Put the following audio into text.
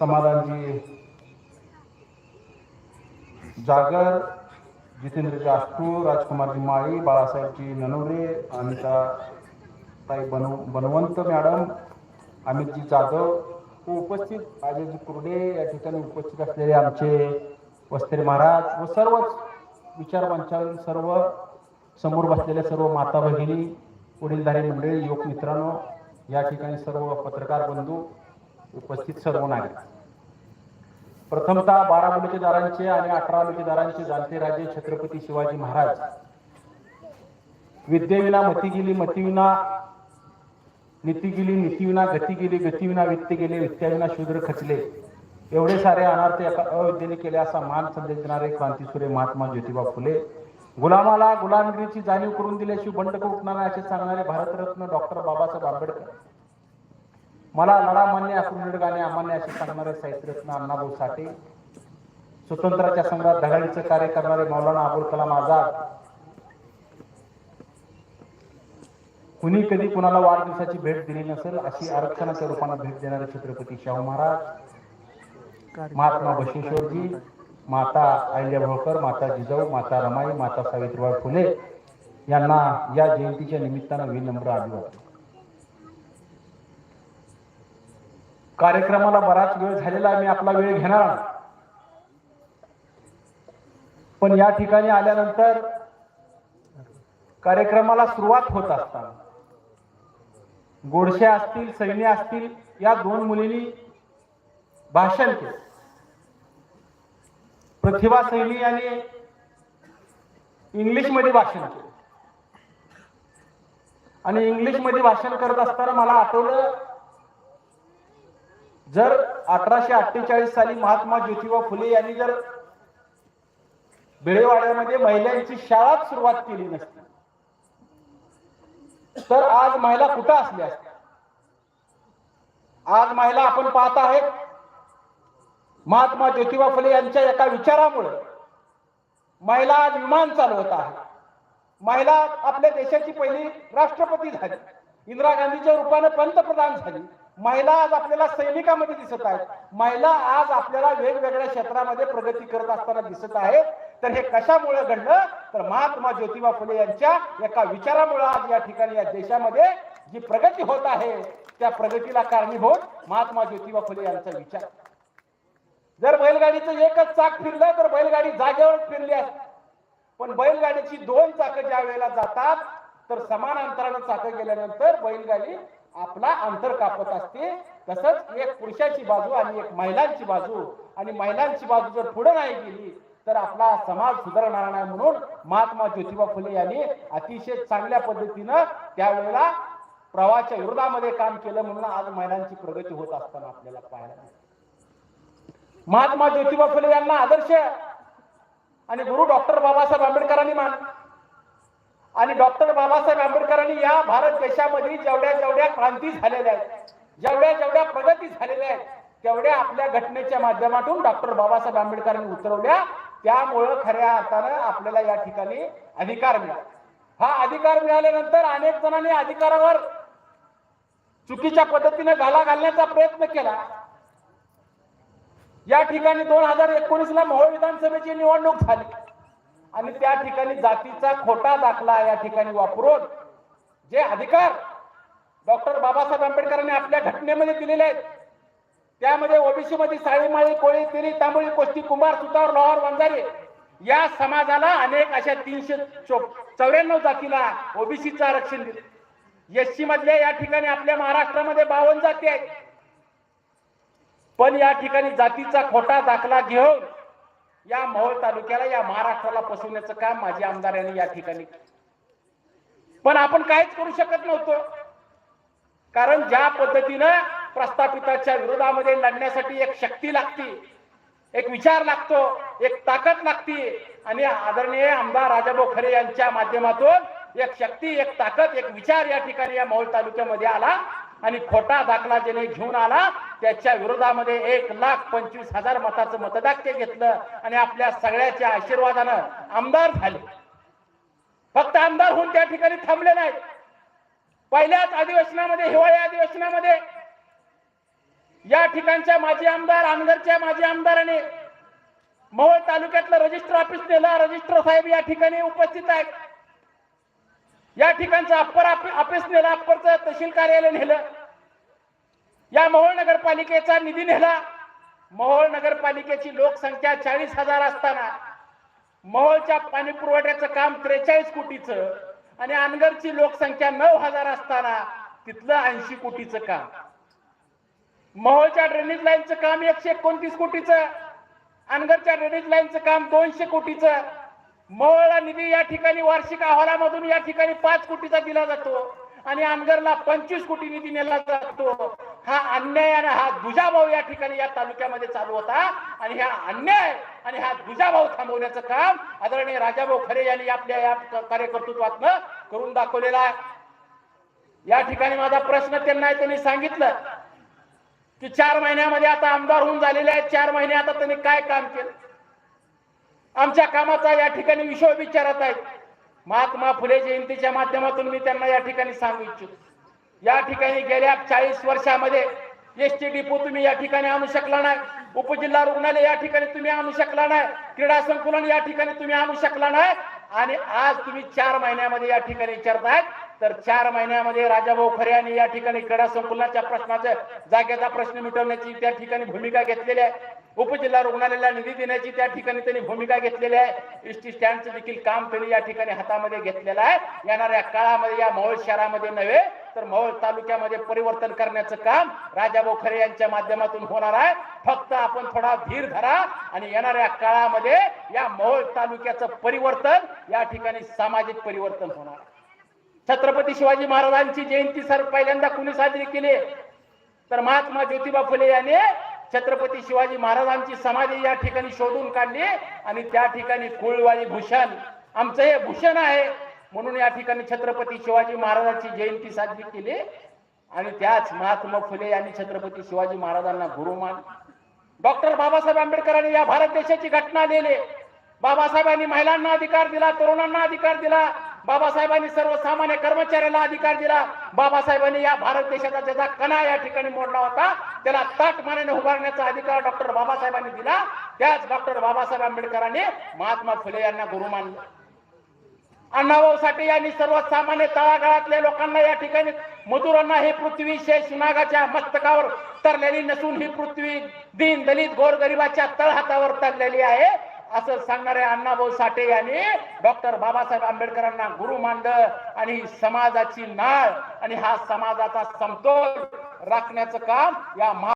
समाधानजी जागर जितेंद्रजी आष्टू राजकुमारजी माळी बाळासाहेबजी ननवरे अनिता ताई बनव बनवंत मॅडम अमितजी जाधव व उपस्थित अजयजी कुर्डे या ठिकाणी उपस्थित असलेले आमचे वस्त्रे महाराज व सर्वच विचार सर्व समोर बसलेल्या सर्व माता भगिनी वडीलधारी मंडळी युवक मित्रांनो या ठिकाणी सर्व पत्रकार बंधू उपस्थित सर्व नागरिक प्रथमतः बारा बलुतेदारांचे आणि अठरा बलुतेदारांचे जाणते राजे छत्रपती शिवाजी महाराज. विद्येविना मती गेली मतीविना नीती गेली नीतीविना गती गेली गतीविना वित्त गेले वित्त्याविना शूद्र खचले. एवढे सारे अनार्थ एका अविद्येने केले असा मान संदेश देणारे क्रांतीसूर्य महात्मा ज्योतिबा फुले. गुलामाला गुलामगिरीची जाणीव करून दिल्याशिवाय बंड उठणार असे सांगणारे भारतरत्न डॉक्टर बाबासाहेब आंबेडकर. मला लढा मान्य असून गाणे अमान्य असे सांगणारे साहित्यरत्न अण्णाभाऊ साठे स्वतंत्राच्या संघात धडाडीचं कार्य करणारे मौलाना अबुल कलाम आझाद. कुणी कधी कुणाला वाढदिवसाची भेट दिली नसेल अशी आरक्षणाच्या रूपाने भेट देणारे छत्रपती शाहू महाराज महात्मा बशेश्वरजी माता अहिल्या माता जिजाऊ माता रमाई माता सावित्रीबाई फुले यांना या जयंतीच्या निमित्तानं विनम्र अभिवादन. कार्यक्रमाला बराच वेळ झालेला आहे मी आपला वेळ घेणार पण या ठिकाणी आल्यानंतर कार्यक्रमाला सुरुवात होत असताना गोडशे असतील सैन्य असतील या दोन मुलींनी भाषण केले. प्रतिभा सैनी यांनी इंग्लिशमध्ये भाषण केलं. आणि इंग्लिशमध्ये भाषण करत असताना मला आठवलं जर अठराशे अठ्ठेचाळीस साली महात्मा ज्योतिबा फुले यांनी जर बेळेवाड्यामध्ये महिलांची शाळाच सुरुवात केली नसती तर आज महिला कुठं असल्या असत्या आज महिला आपण पाहत आहेत महात्मा ज्योतिबा फुले यांच्या एका विचारामुळे महिला आज विमान चालवत आहे. महिला आपल्या देशाची पहिली राष्ट्रपती झाली. इंदिरा गांधीच्या रूपाने पंतप्रधान झाली. महिला आज आपल्याला सैनिकामध्ये दिसत आहेत. महिला आज आपल्याला वेगवेगळ्या क्षेत्रामध्ये प्रगती करत असताना दिसत आहे. तर हे कशामुळे घडलं? तर महात्मा ज्योतिबा फुले यांच्या एका विचारामुळे आज या ठिकाणी या देशामध्ये जी प्रगती होत आहे त्या प्रगतीला कारणीभूत महात्मा ज्योतिबा फुले यांचा विचार. जर बैलगाडीचं एकच चाक फिरलं तर बैलगाडी जागेवर फिरली असते. पण बैलगाडीची दोन चाकं ज्या वेळेला जातात तर समान अंतरानं चाकं गेल्यानंतर बैलगाडी आपला अंतर कापत असते. तसंच एक पुरुषाची बाजू आणि एक महिलांची बाजू. आणि महिलांची बाजू जर पुढे नाही गेली तर आपला समाज सुधारणार नाही म्हणून महात्मा ज्योतिबा फुले यांनी अतिशय चांगल्या पद्धतीनं त्यावेळेला प्रवाहाच्या विरोधामध्ये काम केलं म्हणून आज महिलांची प्रगती होत असताना आपल्याला पाहायला महात्मा ज्योतिबा फुले यांना आदर्श आणि गुरु डॉक्टर बाबासाहेब आंबेडकरांनी मान आणि डॉक्टर बाबासाहेब आंबेडकरांनी या भारत देशामध्ये जेवढ्या जेवढ्या क्रांती झालेल्या आहेत जेवढ्या जेवढ्या प्रगती झालेल्या आहेत तेवढ्या आपल्या घटनेच्या माध्यमातून डॉक्टर बाबासाहेब आंबेडकरांनी उतरवल्या. त्यामुळं खऱ्या अर्थानं आपल्याला या ठिकाणी अधिकार मिळाला. हा अधिकार मिळाल्यानंतर अनेक जणांनी अधिकारावर चुकीच्या पद्धतीने घाला घालण्याचा प्रयत्न केला. या ठिकाणी दोन हजार एकोणीस ला मोहोळ विधानसभेची निवडणूक झाली. आणि त्या ठिकाणी जातीचा खोटा दाखला या ठिकाणी वापरून जे अधिकार डॉक्टर बाबासाहेब आंबेडकरांनी आपल्या घटनेमध्ये दिलेले आहेत त्यामध्ये ओबीसी मध्ये साळीमाळी कोळी तिरी तांबळी कोष्टी कुंभार सुतार लोहार वंजारी या समाजाला अनेक अशा तीनशे चौऱ्याण्णव जातीला ओबीसीचं आरक्षण दिले. एससी मधल्या या ठिकाणी आपल्या महाराष्ट्रामध्ये बावन्न जाती आहेत. पण या ठिकाणी जातीचा खोटा दाखला घेऊन या मोहोळ तालुक्याला या महाराष्ट्राला फसवण्याचं काम माझे आमदारांनी या ठिकाणी पण आपण काहीच करू शकत नव्हतो. कारण ज्या पद्धतीनं प्रस्थापिताच्या विरोधामध्ये लढण्यासाठी एक शक्ती लागती एक विचार लागतो एक ताकद लागती आणि आदरणीय आमदार राजाभाऊ खरे यांच्या माध्यमातून एक शक्ती एक ताकद एक विचार या ठिकाणी या मोहोळ तालुक्यामध्ये आला. आणि खोटा दाखला ज्याने घेऊन आला त्याच्या विरोधामध्ये एक लाख पंचवीस हजार मताचं मतदाक्य घेतलं आणि आपल्या सगळ्याच्या आशीर्वादानं आमदार झाले. फक्त आमदार होऊन त्या ठिकाणी थांबले नाहीत. पहिल्याच अधिवेशनामध्ये हिवाळी अधिवेशनामध्ये या ठिकाणच्या माजी आमदार आमदारच्या माजी आमदाराने मोहोळ तालुक्यातलं रजिस्टर ऑफिस नेला. रजिस्टर साहेब या ठिकाणी उपस्थित आहेत. या ठिकाणचं अप्पर ऑफिस नेलं अप्परचं तहसील कार्यालय नेलं. या मोहोळ नगरपालिकेचा निधी नेला. मोहोळ नगरपालिकेची लोकसंख्या चाळीस हजार असताना मोहोळच्या पाणी पुरवठ्याचं काम त्रेचाळीस कोटीचं आणि अनगरची लोकसंख्या नऊ हजार असताना तिथलं ऐंशी कोटीचं काम. मोहोळच्या ड्रेनेज लाईनचं काम एकशे एकोणतीस कोटीचं अनगरच्या ड्रेनेज लाईनचं काम दोनशे कोटीचं मोहोळला निधी या ठिकाणी वार्षिक अहवालामधून या ठिकाणी पाच कोटीचा दिला जातो आणि अनगरला पंचवीस कोटी निधी नेला जातो. हा अन्याय आणि हा दुजाभाव या ठिकाणी या तालुक्यामध्ये चालू होता आणि हा अन्याय आणि हा दुजाभाव थांबवण्याचं काम आदरणीय राजाभाऊ खरे यांनी आपल्या या कार्यकर्तृत्वातनं करून दाखवलेला आहे. या ठिकाणी माझा प्रश्न त्यांना त्यांनी सांगितलं की चार महिन्यामध्ये आता आमदार होऊन झालेले आहेत. चार महिने आता त्यांनी काय काम केलं? आमच्या कामाचा या ठिकाणी विषय विचारत आहेत. महात्मा फुले जयंतीच्या माध्यमातून मी त्यांना या ठिकाणी सांगू इच्छितो. या ठिकाणी गेल्या चाळीस वर्षामध्ये एस टी डिपो तुम्ही या ठिकाणी आणू शकला नाही. उपजिल्हा रुग्णालय या ठिकाणी तुम्ही आणू शकला नाही. क्रीडा संकुलन या ठिकाणी तुम्ही आणू शकला नाही. आणि आज तुम्ही चार महिन्यामध्ये या ठिकाणी विचारतायत. तर चार महिन्यामध्ये राजाभाऊ खरे यांनी या ठिकाणी क्रीडा संकुलाच्या प्रश्नाच्या जागेचा प्रश्न मिटवण्याची त्या ठिकाणी भूमिका घेतलेली आहे. उपजिल्हा रुग्णालयाला निधी देण्याची त्या ठिकाणी त्यांनी भूमिका घेतलेली आहे. एस टी स्टँडचं देखील काम त्यांनी या ठिकाणी हातामध्ये घेतलेलं आहे. येणाऱ्या काळामध्ये या मोहोळ शहरामध्ये नव्हे तर मोहोळ तालुक्यामध्ये परिवर्तन करण्याचं काम राजाभाऊ खरे यांच्या माध्यमातून होणार आहे. फक्त आपण थोडा धीर धरा आणि येणाऱ्या काळामध्ये या मोहोळ तालुक्याचं परिवर्तन या ठिकाणी सामाजिक परिवर्तन होणार आहे. छत्रपती शिवाजी महाराजांची जयंती सर पहिल्यांदा कुणी साजरी केली? तर महात्मा ज्योतिबा फुले यांनी छत्रपती शिवाजी महाराजांची समाधी या ठिकाणी शोधून काढली आणि त्या ठिकाणी कुळवाली भूषण आमचं हे भूषण आहे. म्हणून या ठिकाणी छत्रपती शिवाजी महाराजांची जयंती साजरी केली आणि त्याच महात्मा फुले यांनी छत्रपती शिवाजी महाराजांना गुरुमान. डॉक्टर बाबासाहेब आंबेडकरांनी या भारत देशाची घटना लिहिली. बाबासाहेबांनी महिलांना अधिकार दिला तरुणांना अधिकार दिला बाबासाहेबांनी सर्वसामान्य कर्मचाऱ्याला अधिकार दिला. बाबासाहेबांनी या भारत देशाचा ज्याचा कणा या ठिकाणी मोडला होता. त्याला ताट मानेने उभारण्याचा अधिकार डॉक्टर बाबासाहेबांनी दिला. त्याच डॉक्टर बाबासाहेब आंबेडकरांनी महात्मा फुले यांना गुरु मानलं अण्णाभाऊ साठे यांनी सर्वसामान्य तळागाळातल्या लोकांना या ठिकाणी मजुरांना ही पृथ्वी शेष नागाच्या मस्तकावर तरलेली नसून ही पृथ्वी दीन दलित गोरगरिबाच्या तळहातावर तरलेली आहे. असं सांगणारे अण्णाभाऊ साठे यांनी डॉक्टर बाबासाहेब आंबेडकरांना गुरु मानलं आणि समाजाची नाळ आणि हा समाजाचा समतोल राखण्याचं काम या